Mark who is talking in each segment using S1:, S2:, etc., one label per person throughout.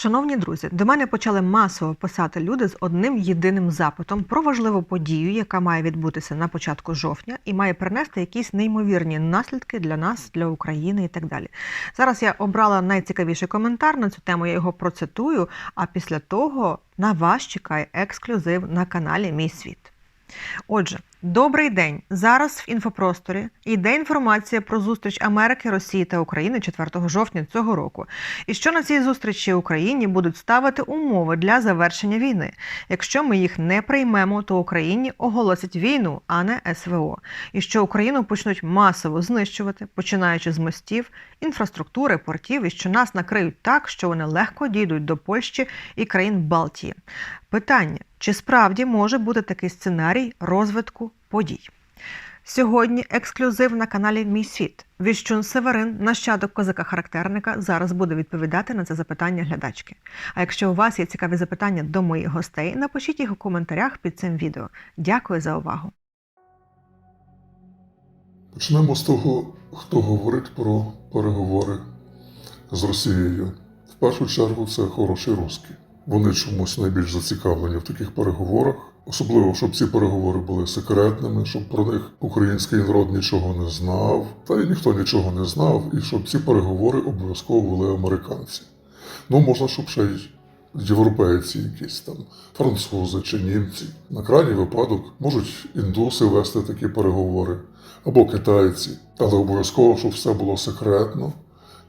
S1: Шановні друзі, до мене почали масово писати люди з одним єдиним запитом про важливу подію, яка має відбутися на початку жовтня, і має принести якісь неймовірні наслідки для нас, для України і так далі. Зараз я обрала найцікавіший коментар на цю тему. Я його процитую. А після того на вас чекає ексклюзив на каналі Мій світ. Отже, добрий день. Зараз в інфопросторі йде інформація про зустріч Америки, Росії та України 4 жовтня цього року. І що на цій зустрічі Україні будуть ставити умови для завершення війни. Якщо ми їх не приймемо, то Україні оголосять війну, а не СВО. І що Україну почнуть масово знищувати, починаючи з мостів, інфраструктури, портів, і що нас накриють так, що вони легко дійдуть до Польщі і країн Балтії. Питання: чи справді може бути такий сценарій розвитку подій? Сьогодні ексклюзив на каналі Мій світ. Віщун Северин, нащадок козака-характерника, зараз буде відповідати на це запитання глядачки. А якщо у вас є цікаві запитання до моїх гостей, напишіть їх у коментарях під цим відео. Дякую за увагу.
S2: Почнемо з того, хто говорить про переговори з Росією. В першу чергу це хороші русські. Вони чомусь найбільш зацікавлені в таких переговорах, особливо, щоб ці переговори були секретними, щоб про них український народ нічого не знав, та й ніхто нічого не знав, і щоб ці переговори обов'язково вели американці. Ну, можна, щоб ще й європейці, якісь там французи чи німці. На крайній випадок можуть індуси вести такі переговори або китайці, але обов'язково, щоб все було секретно,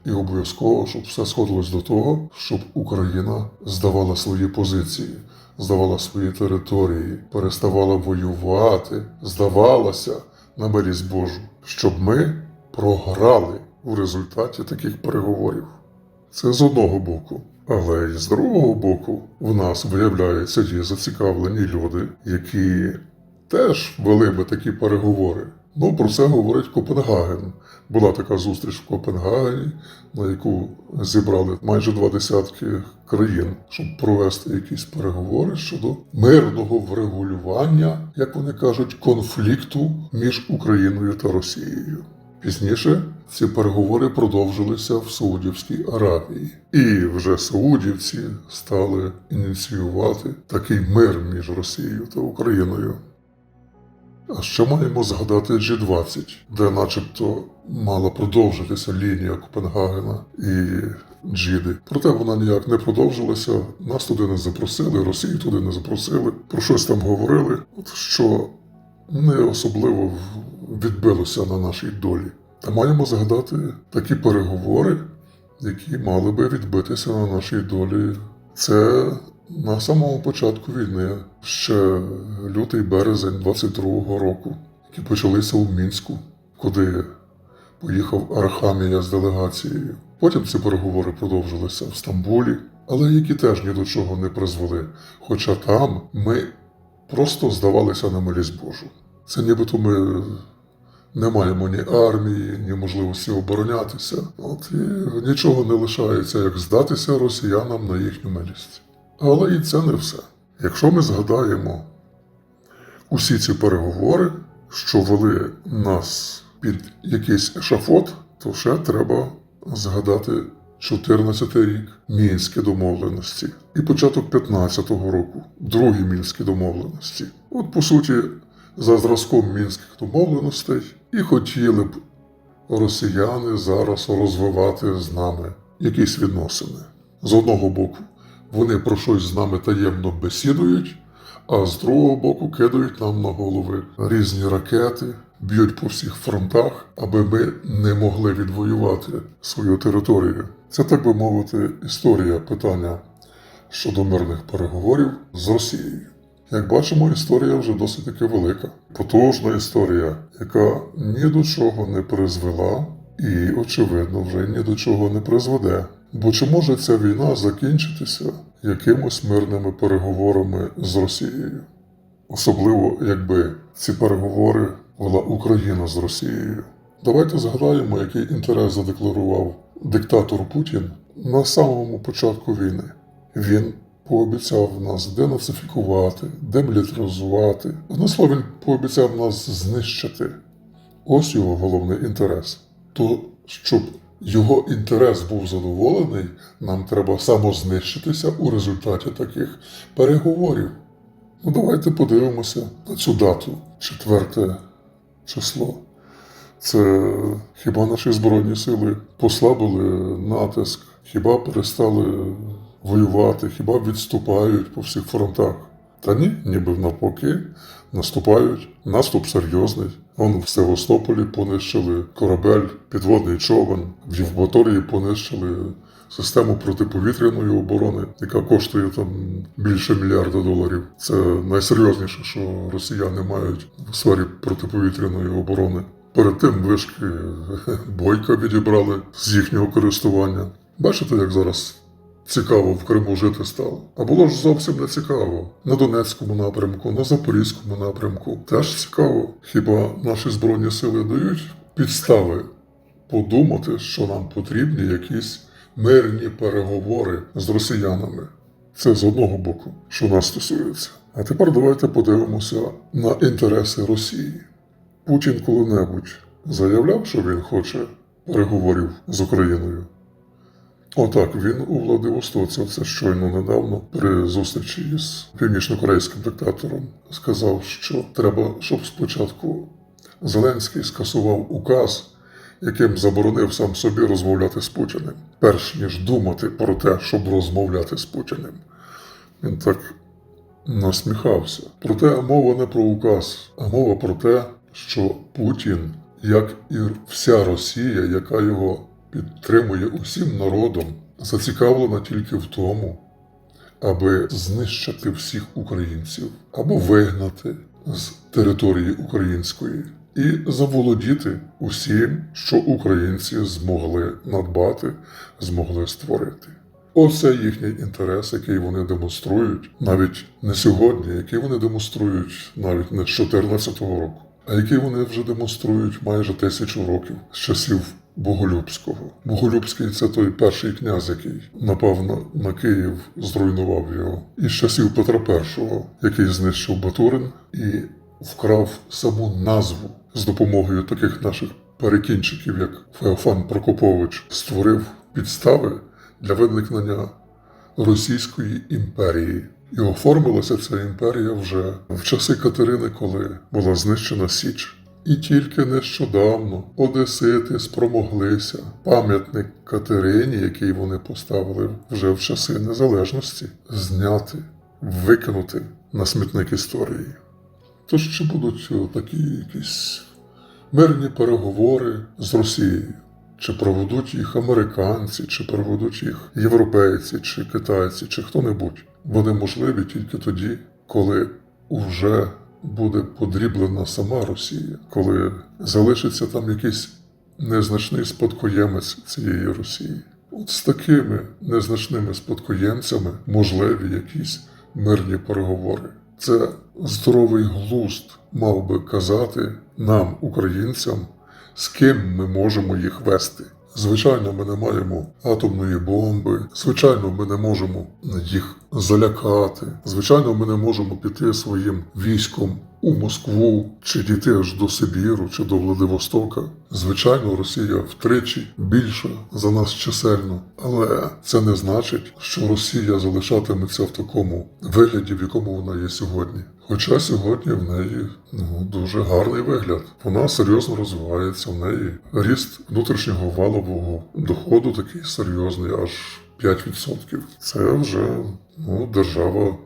S2: і обов'язково, щоб все сходилось до того, щоб Україна здавала свої позиції, здавала свої території, переставала воювати, здавалася на милість Божу, щоб ми програли у результаті таких переговорів. Це з одного боку. Але й з другого боку, в нас виявляються є зацікавлені люди, які теж вели би такі переговори. Ну, про це говорить Копенгаген. Була така зустріч в Копенгагені, на яку зібрали майже два десятки країн, щоб провести якісь переговори щодо мирного врегулювання, як вони кажуть, конфлікту між Україною та Росією. Пізніше ці переговори продовжилися в Саудівській Аравії, і вже саудівці стали ініціювати такий мир між Росією та Україною. А ще маємо згадати G20, де начебто мала продовжитися лінія Копенгагена і Джіди. Проте вона ніяк не продовжилася. Нас туди не запросили, Росію туди не запросили. Про щось там говорили, от що не особливо відбилося на нашій долі. Та маємо згадати такі переговори, які мали би відбитися на нашій долі. Це на самому початку війни, ще лютий березень 22-го року, які почалися у Мінську, куди поїхав Архамія з делегацією. Потім ці переговори продовжилися в Стамбулі, але які теж ні до чого не призвели. Хоча там ми просто здавалися на милість Божу. Це нібито ми не маємо ні армії, ні можливості оборонятися. От і нічого не лишається, як здатися росіянам на їхню милість. Але і це не все. Якщо ми згадаємо усі ці переговори, що вели нас під якийсь ешафот, то ще треба згадати 14 й рік мінські домовленості і початок 15-го року другі мінські домовленості. От по суті, за зразком мінських домовленостей і хотіли б росіяни зараз розвивати з нами якісь відносини. З одного боку, вони про щось з нами таємно бесідують, а з другого боку кидають нам на голови різні ракети, б'ють по всіх фронтах, аби ми не могли відвоювати свою територію. Це, так би мовити, історія питання щодо мирних переговорів з Росією. Як бачимо, історія вже досить таки велика, потужна історія, яка ні до чого не призвела і, очевидно, вже ні до чого не призведе. Бо чи може ця війна закінчитися якимось мирними переговорами з Росією? Особливо, якби ці переговори вела Україна з Росією. Давайте згадаємо, який інтерес задекларував диктатор Путін на самому початку війни. Він пообіцяв нас денацифікувати, демілітаризувати. Одне слово, він пообіцяв нас знищити. Ось його головний інтерес. То щоб його інтерес був задоволений, нам треба самознищитися у результаті таких переговорів. Ну, давайте подивимося на цю дату, четверте число. Це хіба наші Збройні сили послабили натиск, хіба перестали воювати, хіба відступають по всіх фронтах? Та ні, ніби навпаки, наступають. Наступ серйозний. Вон в Севастополі понищили корабель, підводний човен, в Євпаторії понищили систему протиповітряної оборони, яка коштує там більше мільярда доларів. Це найсерйозніше, що росіяни мають в сфері протиповітряної оборони. Перед тим вишки бойка відібрали з їхнього користування. Бачите, як зараз цікаво в Криму жити стало. А було ж зовсім не цікаво. На Донецькому напрямку, на Запорізькому напрямку. Теж цікаво. Хіба наші Збройні сили дають підстави подумати, що нам потрібні якісь мирні переговори з росіянами. Це з одного боку, що нас стосується. А тепер давайте подивимося на інтереси Росії. Путін коли-небудь заявляв, що він хоче переговорів з Україною. Отак, він у Владивостоці, це щойно недавно, при зустрічі з північнокорейським диктатором, сказав, що треба, щоб спочатку Зеленський скасував указ, яким заборонив сам собі розмовляти з Путіним, перш ніж думати про те, щоб розмовляти з Путіним. Він так насміхався. Проте мова не про указ, а мова про те, що Путін, як і вся Росія, яка його підтримує усім народом, зацікавлена тільки в тому, аби знищити всіх українців або вигнати з території української і заволодіти усім, що українці змогли надбати, змогли створити. Оце їхній інтерес, який вони демонструють навіть не сьогодні, який вони демонструють навіть не з 2014 року, а який вони вже демонструють майже тисячу років з часів Боголюбського. Боголюбський це той перший князь, який напав на, на Київ, зруйнував його, і з часів Петра І, який знищив Батурин і вкрав саму назву з допомогою таких наших перекінчиків, як Феофан Прокопович, створив підстави для виникнення Російської імперії. І оформилася ця імперія вже в часи Катерини, коли була знищена Січ. І тільки нещодавно одесити спромоглися пам'ятник Катерині, який вони поставили вже в часи незалежності, зняти, викинути на смітник історії. Тож чи будуть такі якісь мирні переговори з Росією? Чи проведуть їх американці, чи проведуть їх європейці, чи китайці, чи хто-небудь. Вони можливі тільки тоді, коли вже буде подріблена сама Росія, коли залишиться там якийсь незначний спадкоємець цієї Росії. От з такими незначними спадкоємцями можливі якісь мирні переговори. Це здоровий глузд мав би казати нам, українцям, з ким ми можемо їх вести. Звичайно, ми не маємо атомної бомби. Звичайно, ми не можемо їх залякати. Звичайно, ми не можемо піти своїм військом у Москву чи дійти аж до Сибіру чи до Владивостока. Звичайно, Росія втричі більша за нас чисельно, але це не значить, що Росія залишатиметься в такому вигляді, в якому вона є сьогодні. Хоча сьогодні в неї ну, дуже гарний вигляд. Вона серйозно розвивається. В неї ріст внутрішнього валового доходу такий серйозний, аж 5%. Це вже ну, держава,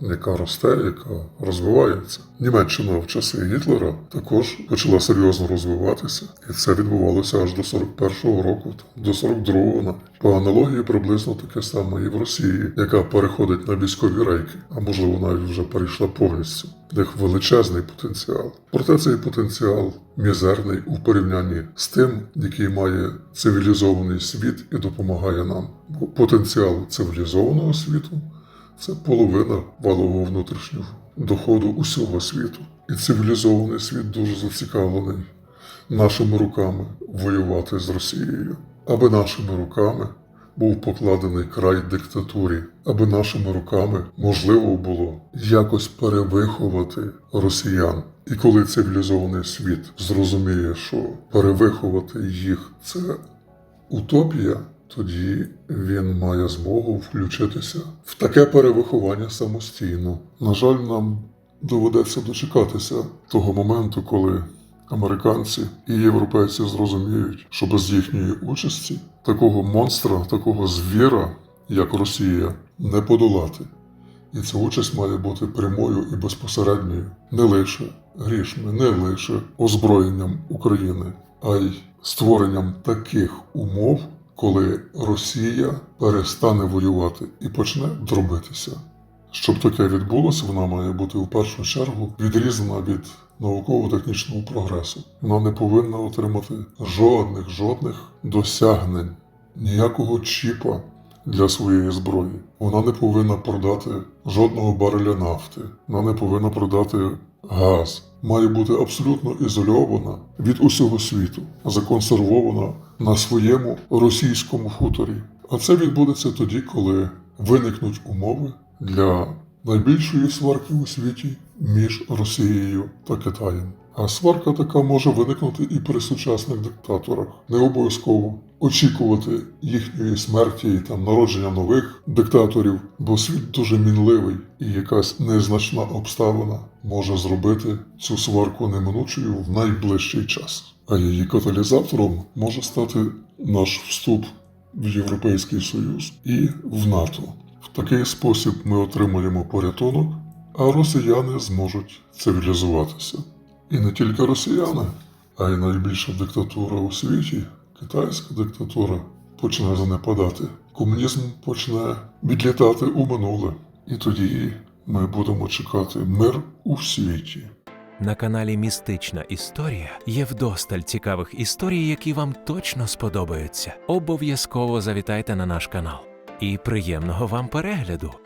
S2: яка росте, яка розвивається. Німеччина в часи Гітлера також почала серйозно розвиватися, і це відбувалося аж до 41-го року, до 42-го навіть. По аналогії приблизно таке саме і в Росії, яка переходить на військові рейки, а можливо навіть вже перейшла повністю. В них величезний потенціал. Проте цей потенціал мізерний у порівнянні з тим, який має цивілізований світ і допомагає нам. Бо потенціал цивілізованого світу це половина валового внутрішнього доходу усього світу. І цивілізований світ дуже зацікавлений нашими руками воювати з Росією, аби нашими руками був покладений край диктатурі, аби нашими руками можливо було якось перевиховати росіян. І коли цивілізований світ зрозуміє, що перевиховати їх це утопія, тоді він має змогу включитися в таке перевиховання самостійно. На жаль, нам доведеться дочекатися того моменту, коли американці і європейці зрозуміють, що без їхньої участі такого монстра, такого звіра, як Росія, не подолати. І ця участь має бути прямою і безпосередньою не лише грішми, не лише озброєнням України, а й створенням таких умов, коли Росія перестане воювати і почне дробитися. Щоб таке відбулося, вона має бути в першу чергу відрізана від науково-технічного прогресу. Вона не повинна отримати жодних жодних досягнень, ніякого чіпа для своєї зброї. Вона не повинна продати жодного бареля нафти, вона не повинна продати газ. Має бути абсолютно ізольована від усього світу, законсервована на своєму російському хуторі. А це відбудеться тоді, коли виникнуть умови для найбільшої сварки у світі між Росією та Китаєм. А сварка така може виникнути і при сучасних диктаторах. Не обов'язково очікувати їхньої смерті і там народження нових диктаторів, бо світ дуже мінливий, і якась незначна обставина може зробити цю сварку неминучою в найближчий час. А її каталізатором може стати наш вступ в Європейський Союз і в НАТО. В такий спосіб ми отримаємо порятунок, а росіяни зможуть цивілізуватися. І не тільки росіяни, а й найбільша диктатура у світі, китайська диктатура, почне занепадати. Комунізм почне відлітати у минуле. І тоді ми будемо чекати мир у світі.
S3: На каналі Містична Історія є вдосталь цікавих історій, які вам точно сподобаються. Обов'язково завітайте на наш канал. І приємного вам перегляду!